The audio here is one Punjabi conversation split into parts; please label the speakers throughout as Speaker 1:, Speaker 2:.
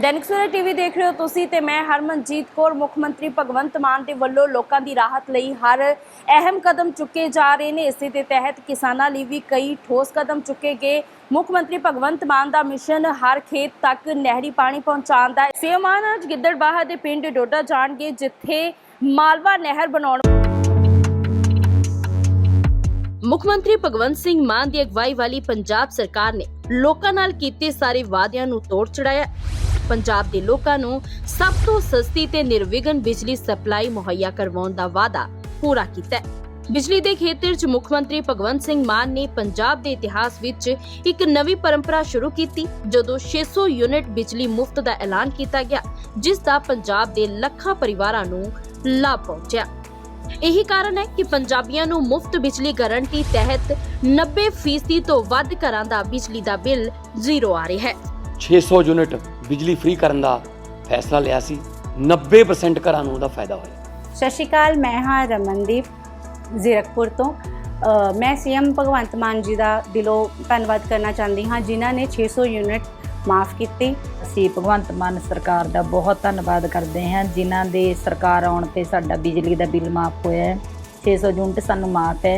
Speaker 1: ਦੈਨਿਕ ਸਵੇਰਾ ਟੀਵੀ ਦੇਖ ਰਹੇ ਹੋ ਤੁਸੀਂ ਤੇ ਮੈਂ ਹਰਮਨਜੀਤ ਕੌਰ, ਮੁੱਖ ਮੰਤਰੀ ਭਗਵੰਤ ਮਾਨ ਦੇ ਵੱਲੋਂ ਲੋਕਾਂ ਦੀ ਰਾਹਤ ਲਈ ਹਰ ਅਹਿਮ ਕਦਮ ਚੁੱਕੇ ਜਾ ਰਹੇ ਨੇ। ਇਸੇ ਦੇ ਤਹਿਤ ਕਿਸਾਨਾਂ ਲਈ ਵੀ ਕਈ ਠੋਸ ਕਦਮ ਚੁੱਕੇ ਗਏ। ਮੁੱਖ ਮੰਤਰੀ ਭਗਵੰਤ ਮਾਨ ਦਾ ਮਿਸ਼ਨ ਹਰ ਖੇਤ ਤੱਕ ਨਹਿਰੀ ਪਾਣੀ ਪਹੁੰਚਾਉਣ ਦਾ। ਸੇਮਾਨ ਅੱਜ ਗਿੱਦੜਬਾਹਾ ਦੇ ਪਿੰਡ ਡੋਡਾ ਜਾਣਗੇ, ਜਿੱਥੇ ਮਾਲਵਾ ਨਹਿਰ ਬਣਾਉਣ ਮੁੱਖ ਮੰਤਰੀ ਭਗਵੰਤ ਸਿੰਘ ਮਾਨ ਦੀ ਅਗਵਾਈ ਵਾਲੀ ਪੰਜਾਬ ਸਰਕਾਰ ਨੇ ਲੋਕਾਂ ਨਾਲ ਕੀਤੇ ਸਾਰੇ ਵਾਅਦਿਆਂ ਨੂੰ ਤੋੜ ਚੜਾਇਆ। ਪੰਜਾਬ ਦੇ ਲੋਕਾਂ ਨੂੰ ਸਭ ਤੋਂ ਸਸਤੀ ਤੇ ਨਿਰਵਿਘਨ ਬਿਜਲੀ ਸਪਲਾਈ ਮੁਹੱਈਆ ਕਰਵਾਉਣ ਦਾ ਵਾਅਦਾ ਪੂਰਾ ਕੀਤਾ ਹੈ। ਬਿਜਲੀ ਦੇ ਖੇਤਰ 'ਚ ਮੁੱਖ ਮੰਤਰੀ ਭਗਵੰਤ ਸਿੰਘ ਮਾਨ ਨੇ ਪੰਜਾਬ ਦੇ ਇਤਿਹਾਸ ਵਿੱਚ ਇੱਕ ਨਵੀਂ ਪਰੰਪਰਾ ਸ਼ੁਰੂ ਕੀਤੀ, ਜਦੋਂ 600 ਯੂਨਿਟ ਬਿਜਲੀ ਮੁਫਤ ਦਾ ਐਲਾਨ ਕੀਤਾ ਗਿਆ, ਜਿਸ ਦਾ ਪੰਜਾਬ ਦੇ ਲੱਖਾਂ ਪਰਿਵਾਰਾਂ ਨੂੰ ਲਾਭ ਪਹੁੰਚਿਆ। ਇਹੀ ਕਾਰਨ ਹੈ ਕਿ ਪੰਜਾਬੀਆਂ ਨੂੰ ਮੁਫਤ ਬਿਜਲੀ ਗਾਰੰਟੀ ਤਹਿਤ 90% ਤੋਂ ਵੱਧ ਘਰਾਂ ਦਾ ਬਿਜਲੀ ਦਾ ਬਿੱਲ ਜ਼ੀਰੋ ਆ ਰਿਹਾ ਹੈ।
Speaker 2: 600 ਯੂਨਿਟ ਬਿਜਲੀ ਫ੍ਰੀ ਕਰਨ ਦਾ ਫੈਸਲਾ ਲਿਆ ਸੀ। 90% ਘਰਾਂ ਨੂੰ ਉਹਦਾ ਫਾਇਦਾ ਹੋਇਆ।
Speaker 3: ਸਤਿ ਸ਼੍ਰੀ ਅਕਾਲ ਮੈਂ ਹਾਂ ਰਮਨਦੀਪ ਜ਼ੀਰਕਪੁਰ ਤੋਂ। ਮੈਂ ਸੀਐਮ ਭਗਵੰਤ ਮਾਨ ਜੀ ਦਾ ਦਿਲੋਂ ਧੰਨਵਾਦ ਕਰਨਾ ਚਾਹੁੰਦੀ ਹਾਂ ਜਿਨ੍ਹਾਂ ਨੇ 600 ਯੂਨਿਟ ਮਾਫ ਕੀਤੀ।
Speaker 4: ਅਸੀਂ ਭਗਵੰਤ ਮਾਨ ਸਰਕਾਰ ਦਾ ਬਹੁਤ ਧੰਨਵਾਦ ਕਰਦੇ ਹਾਂ ਜਿਨ੍ਹਾਂ ਦੇ ਸਰਕਾਰ ਆਉਣ ਤੇ ਸਾਡਾ ਬਿਜਲੀ ਦਾ ਬਿੱਲ ਮਾਫ ਹੋਇਆ ਹੈ। 600 ਯੂਨਿਟ ਸਾਨੂੰ ਮਾਫ ਹੈ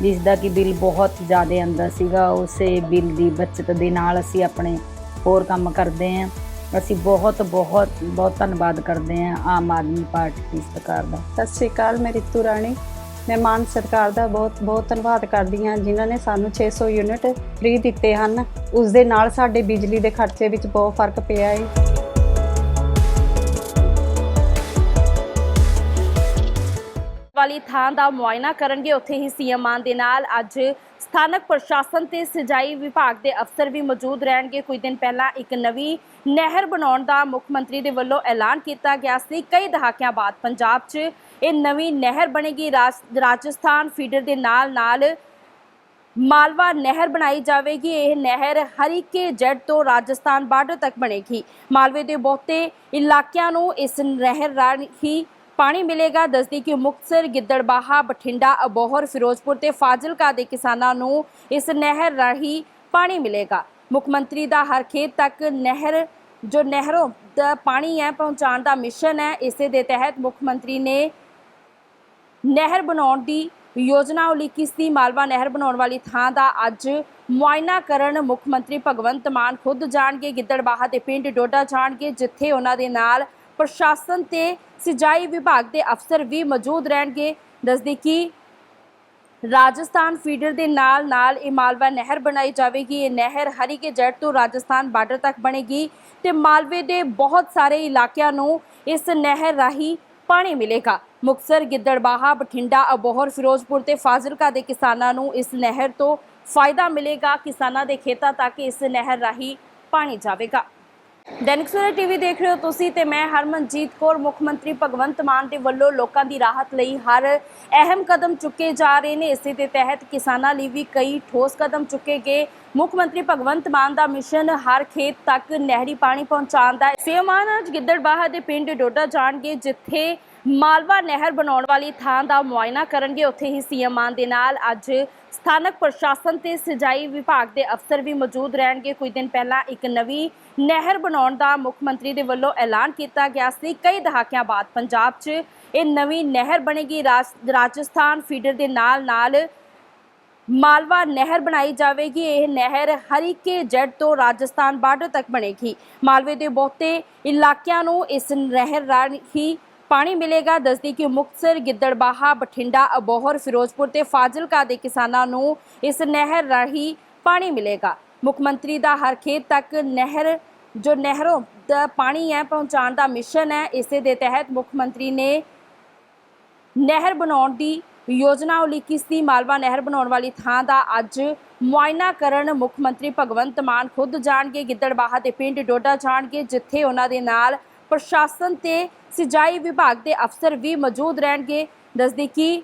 Speaker 4: ਜਿਸ ਦਾ ਕਿ ਬਿੱਲ ਬਹੁਤ ਜ਼ਿਆਦਾ ਆਉਂਦਾ ਸੀਗਾ। ਉਸੇ ਬਿੱਲ ਦੀ ਬਚਤ ਦੇ ਨਾਲ ਅਸੀਂ ਆਪਣੇ ਹੋਰ ਕੰਮ ਕਰਦੇ ਹਾਂ। ਅਸੀਂ ਬਹੁਤ ਬਹੁਤ ਬਹੁਤ ਧੰਨਵਾਦ ਕਰਦੇ ਹਾਂ ਆਮ ਆਦਮੀ ਪਾਰਟੀ ਦੀ ਸਰਕਾਰ ਦਾ।
Speaker 5: ਸਤਿ ਸ਼੍ਰੀ ਅਕਾਲ ਮੈਂ ਰਿਤੂ ਰਾਣੀ। ਮੈਂ ਮਾਨ ਸਰਕਾਰ ਦਾ ਬਹੁਤ ਬਹੁਤ ਧੰਨਵਾਦ ਕਰਦੀ ਹਾਂ, ਜਿਨ੍ਹਾਂ ਨੇ ਸਾਨੂੰ 600 ਯੂਨਿਟ ਫ੍ਰੀ ਦਿੱਤੇ ਹਨ। ਉਸ ਦੇ ਨਾਲ ਸਾਡੇ ਬਿਜਲੀ ਦੇ ਖਰਚੇ ਵਿੱਚ ਬਹੁਤ ਫ਼ਰਕ ਪਿਆ ਹੈ
Speaker 1: ਵਾਲੀ ਥਾਂ ਦਾ ਮੁਆਇਨਾ ਕਰਨਗੇ, ਉੱਥੇ ਹੀ ਸੀਐਮ ਮਾਨ ਦੇ ਨਾਲ ਅੱਜ ਸਥਾਨਕ ਪ੍ਰਸ਼ਾਸਨ ਤੇ ਸਿਜਾਈ ਵਿਭਾਗ ਦੇ ਅਫਸਰ ਵੀ ਮੌਜੂਦ ਰਹਿਣਗੇ। ਕੁਝ ਦਿਨ ਪਹਿਲਾਂ ਇੱਕ ਨਵੀਂ ਨਹਿਰ ਬਣਾਉਣ ਦਾ ਮੁੱਖ ਮੰਤਰੀ ਦੇ ਵੱਲੋਂ ਐਲਾਨ ਕੀਤਾ ਗਿਆ ਸੀ। ਕਈ ਦਹਾਕਿਆਂ ਬਾਅਦ ਪੰਜਾਬ 'ਚ ਇਹ ਨਵੀਂ ਨਹਿਰ ਬਣੇਗੀ। ਰਾਜ- ਰਾਜਸਥਾਨ ਫੀਡਰ ਦੇ ਨਾਲ ਨਾਲ ਮਾਲਵਾ ਨਹਿਰ ਬਣਾਈ ਜਾਵੇਗੀ। ਇਹ ਨਹਿਰ ਹਰੀਕੇ ਜੱਟ ਤੋਂ ਰਾਜਸਥਾਨ ਬਾਰਡਰ ਤੱਕ ਬਣੇਗੀ। ਮਾਲਵੇ ਦੇ ਬਹੁਤੇ ਇਲਾਕਿਆਂ ਨੂੰ ਇਸ ਨਹਿਰ ਰਾਹੀਂ ਪਾਣੀ ਮਿਲੇਗਾ। ਦੱਸਦੀ ਕਿ ਮੁਕਤਸਰ, ਗਿੱਦੜਬਾਹਾ, ਬਠਿੰਡਾ, ਅਬੋਹਰ, ਫਿਰੋਜ਼ਪੁਰ ਤੇ ਫਾਜ਼ਿਲਕਾ ਦੇ ਕਿਸਾਨਾਂ ਨੂੰ ਇਸ ਨਹਿਰ ਰਾਹੀਂ ਪਾਣੀ ਮਿਲੇਗਾ। ਮੁੱਖ ਮੰਤਰੀ ਦਾ ਹਰ ਖੇਤ ਤੱਕ ਨਹਿਰ, ਜੋ ਨਹਿਰੋਂ ਦਾ ਪਾਣੀ ਹੈ, ਪਹੁੰਚਾਉਣ ਦਾ ਮਿਸ਼ਨ ਹੈ। ਇਸੇ ਦੇ ਤਹਿਤ ਮੁੱਖ ਮੰਤਰੀ ਨੇ ਨਹਿਰ ਬਣਾਉਣ ਦੀ ਯੋਜਨਾ ਉਲੀਕੀ ਸੀ। ਮਾਲਵਾ ਨਹਿਰ ਬਣਾਉਣ ਵਾਲੀ ਥਾਂ ਦਾ ਅੱਜ ਮੁਆਇਨਾ ਕਰਨ ਮੁੱਖ ਮੰਤਰੀ ਭਗਵੰਤ ਮਾਨ ਖੁਦ ਜਾਣਗੇ। ਗਿੱਦੜਬਾਹਾ ਦੇ ਪਿੰਡ ਡੋਡਾ ਜਾਣਗੇ, ਜਿੱਥੇ ਉਹਨਾਂ ਦੇ ਨਾਲ ਪ੍ਰਸ਼ਾਸਨ ਤੇ ਸਿਜਾਈ ਵਿਭਾਗ ਦੇ ਅਫਸਰ ਵੀ ਮੌਜੂਦ ਰਹਿਣਗੇ। ਦੱਸਦੀ ਕਿ ਰਾਜਸਥਾਨ ਫੀਡਰ ਦੇ ਨਾਲ ਨਾਲ ਇਹ ਮਾਲਵਾ ਨਹਿਰ ਬਣਾਈ ਜਾਵੇਗੀ। ਇਹ ਨਹਿਰ ਹਰੀ ਕੇ ਜੱਟ ਤੋਂ ਰਾਜਸਥਾਨ ਬਾਰਡਰ ਤੱਕ ਬਣੇਗੀ ਤੇ ਮਾਲਵੇ ਦੇ ਬਹੁਤ ਸਾਰੇ ਇਲਾਕਿਆਂ ਨੂੰ ਇਸ ਨਹਿਰ ਰਾਹੀਂ ਪਾਣੀ ਮਿਲੇਗਾ। ਮੁਕਤਸਰ, ਗਿੱਦੜਬਾਹਾ, ਬਠਿੰਡਾ, ਅਬੋਹਰ, ਫਿਰੋਜ਼ਪੁਰ ਤੇ ਫਾਜ਼ਿਲਕਾ ਦੇ ਕਿਸਾਨਾਂ ਨੂੰ ਇਸ ਨਹਿਰ ਤੋਂ ਫਾਇਦਾ ਮਿਲੇਗਾ ਕਿਸਾਨਾਂ ਦੇ ਖੇਤਾਂ ਤੱਕ ਇਸ ਨਹਿਰ ਰਾਹੀਂ ਪਾਣੀ ਜਾਵੇਗਾ। ਦੈਨਿਕ ਸਵੇਰਾ ਟੀਵੀ ਦੇਖ ਰਹੇ ਹੋ ਤੁਸੀਂ ਤੇ ਮੈਂ ਹਰਮਨਜੀਤ ਕੌਰ, ਮੁੱਖ ਮੰਤਰੀ ਭਗਵੰਤ ਮਾਨ ਦੇ ਵੱਲੋਂ ਲੋਕਾਂ ਦੀ ਰਾਹਤ ਲਈ ਹਰ ਅਹਿਮ ਕਦਮ ਚੁੱਕੇ ਜਾ ਰਹੇ ਨੇ। ਇਸੇ ਦੇ ਤਹਿਤ ਕਿਸਾਨਾਂ ਲਈ ਵੀ ਕਈ ਠੋਸ ਕਦਮ ਚੁੱਕੇ ਗਏ। ਮੁੱਖ ਮੰਤਰੀ ਭਗਵੰਤ ਮਾਨ ਦਾ ਮਿਸ਼ਨ ਹਰ ਖੇਤ ਤੱਕ ਨਹਿਰੀ ਪਾਣੀ ਪਹੁੰਚਾਉਣ ਦਾ ਸੇਮਾਨ ਅੱਜ ਗਿੱਦੜਬਾਹਾ ਦੇ ਪਿੰਡ ਡੋਡਾ ਜਾਣਗੇ, ਜਿੱਥੇ ਮਾਲਵਾ ਨਹਿਰ ਬਣਾਉਣ ਵਾਲੀ ਥਾਂ ਦਾ ਮੁਆਇਨਾ ਕਰਨਗੇ। ਉੱਥੇ ਹੀ ਸੀਐਮ ਮਾਨ ਦੇ ਨਾਲ ਅੱਜ ਸਥਾਨਕ ਪ੍ਰਸ਼ਾਸਨ ਤੇ ਸਿਜਾਈ ਵਿਭਾਗ ਦੇ ਅਫਸਰ ਵੀ ਮੌਜੂਦ ਰਹਿਣਗੇ। ਕੁਝ ਦਿਨ ਪਹਿਲਾਂ ਇੱਕ ਨਵੀਂ ਨਹਿਰ ਬਣਾਉਣ ਦਾ ਮੁੱਖ ਮੰਤਰੀ ਦੇ ਵੱਲੋਂ ਐਲਾਨ ਕੀਤਾ ਗਿਆ ਸੀ। ਕਈ ਦਹਾਕਿਆਂ ਬਾਅਦ ਪੰਜਾਬ 'ਚ ਇਹ ਨਵੀਂ ਨਹਿਰ ਬਣੇਗੀ। ਰਾਜ- ਰਾਜਸਥਾਨ ਫੀਡਰ ਦੇ ਨਾਲ ਨਾਲ ਮਾਲਵਾ ਨਹਿਰ ਬਣਾਈ ਜਾਵੇਗੀ। ਇਹ ਨਹਿਰ ਹਰੀਕੇ ਜੱਟ ਤੋਂ ਰਾਜਸਥਾਨ ਬਾਰਡਰ ਤੱਕ ਬਣੇਗੀ। ਮਾਲਵੇ ਦੇ ਬਹੁਤੇ ਇਲਾਕਿਆਂ ਨੂੰ ਇਸ ਨਹਿਰ ਰਾਹੀਂ ਪਾਣੀ ਮਿਲੇਗਾ। ਦੱਸਦੀ ਕਿ ਮੁਕਤਸਰ, ਗਿੱਦੜਬਾਹਾ, ਬਠਿੰਡਾ, ਅਬੋਹਰ, ਫਿਰੋਜ਼ਪੁਰ ਤੇ ਫਾਜ਼ਿਲਕਾ ਦੇ ਕਿਸਾਨਾਂ ਨੂੰ ਇਸ ਨਹਿਰ ਰਾਹੀਂ ਪਾਣੀ ਮਿਲੇਗਾ। ਮੁੱਖ ਮੰਤਰੀ ਦਾ ਹਰ ਖੇਤ ਤੱਕ ਨਹਿਰ, ਜੋ ਨਹਿਰੋਂ ਦਾ ਪਾਣੀ ਹੈ, ਪਹੁੰਚਾਉਣ ਦਾ ਮਿਸ਼ਨ ਹੈ। ਇਸੇ ਦੇ ਤਹਿਤ ਮੁੱਖ ਮੰਤਰੀ ਨੇ ਨਹਿਰ ਬਣਾਉਣ ਦੀ ਯੋਜਨਾ ਉਲੀਕੀ ਸੀ। ਮਾਲਵਾ ਨਹਿਰ ਬਣਾਉਣ ਵਾਲੀ ਥਾਂ ਦਾ ਅੱਜ ਮੁਆਇਨਾ ਕਰਨ ਮੁੱਖ ਮੰਤਰੀ ਭਗਵੰਤ ਮਾਨ ਖੁਦ ਜਾਣਗੇ। ਗਿੱਦੜਬਾਹਾ ਦੇ ਪਿੰਡ ਡੋਡਾ ਜਾਣਗੇ, ਜਿੱਥੇ ਉਹਨਾਂ ਦੇ ਨਾਲ ਪ੍ਰਸ਼ਾਸਨ ਤੇ ਸਿਜਾਈ ਵਿਭਾਗ ਦੇ ਅਫਸਰ ਵੀ ਮੌਜੂਦ ਰਹਿਣਗੇ ਦੱਸਦੀ ਕਿ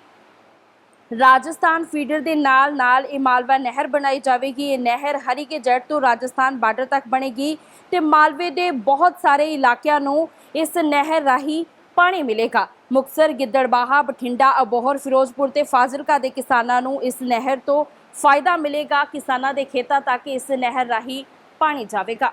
Speaker 1: ਰਾਜਸਥਾਨ ਫੀਡਰ ਦੇ ਨਾਲ ਨਾਲ ਇਹ ਮਾਲਵਾ ਨਹਿਰ ਬਣਾਈ ਜਾਵੇਗੀ ਇਹ ਨਹਿਰ ਹਰੀ ਕੇ ਜੱਟ ਤੋਂ ਰਾਜਸਥਾਨ ਬਾਰਡਰ ਤੱਕ ਬਣੇਗੀ ਤੇ ਮਾਲਵੇ ਦੇ ਬਹੁਤ ਸਾਰੇ ਇਲਾਕਿਆਂ ਨੂੰ ਇਸ ਨਹਿਰ ਰਾਹੀਂ ਪਾਣੀ ਮਿਲੇਗਾ ਮੁਕਤਸਰ ਗਿੱਦੜਬਾਹਾ ਬਠਿੰਡਾ ਅਬੋਹਰ ਫਿਰੋਜ਼ਪੁਰ ਤੇ ਫਾਜ਼ਿਲਕਾ ਦੇ ਕਿਸਾਨਾਂ ਨੂੰ ਇਸ ਨਹਿਰ ਤੋਂ ਫਾਇਦਾ ਮਿਲੇਗਾ ਕਿਸਾਨਾਂ ਦੇ ਖੇਤਾਂ ਤੱਕ ਇਸ ਨਹਿਰ ਰਾਹੀਂ ਪਾਣੀ ਜਾਵੇਗਾ